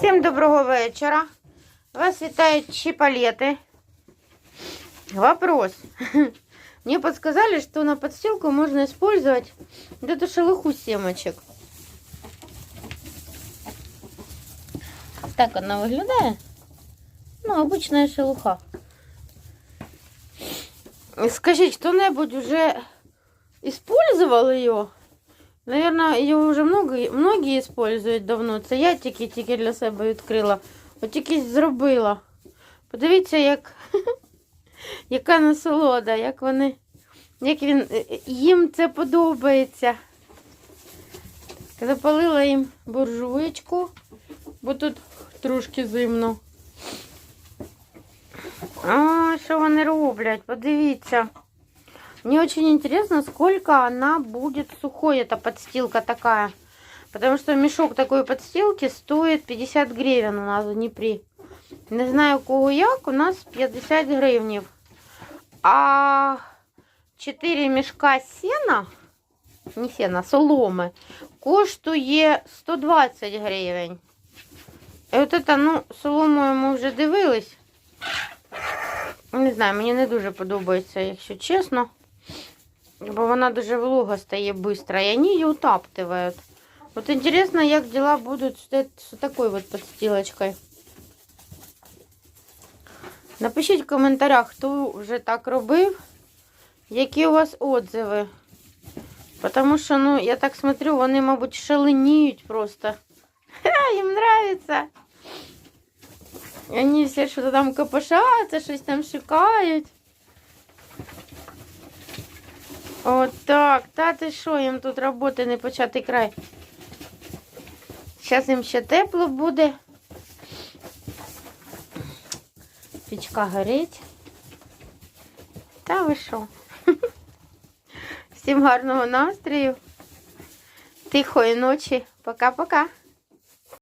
Всім доброго вечора. Вас вітають чипалеты. Вопрос. Мне подсказали, что на подстилку можно использовать вот эту шелуху семечек. Так она выглядает. Ну, обычная шелуха. Скажите, кто-нибудь уже использовал ее? Наверное, її вже много, многі использують давно. Це я тільки тільки для себе відкрила. От тільки зробила. Подивіться, як яка насолода, як вони, як він їм це подобається. Запалила їм буржуєчку, бо тут трошки зимно. А, що вони роблять? Подивіться. Мне очень интересно, сколько она будет сухой, эта подстилка такая. Потому что мешок такой подстилки стоит 50 гривен у нас в Дніпрі. Не знаю, у кого як, у нас 50 гривнів. А 4 мішка сена, не сена, соломи, коштує 120 гривень. І от це, ну, соломою ми вже дивились. Не знаю, мені не дуже подобається, якщо чесно. Бо вона дуже волога стає швидко, і вони її утаптують. От інтересно, як діла будуть з з такою от подстилочкою. Напишіть в коментарях, хто вже так робив, які у вас отзиви. Потому що, ну, я так смотрю, вони, мабуть, шаленіють просто. Ха, їм нравится. Вони всі що там копошаться, щось там шукають. От та ти що, їм тут роботи не початий край. Зараз їм ще тепло буде. Пічка горить. Та ви що? Всім гарного настрою. Тихої ночі. Пока-пока.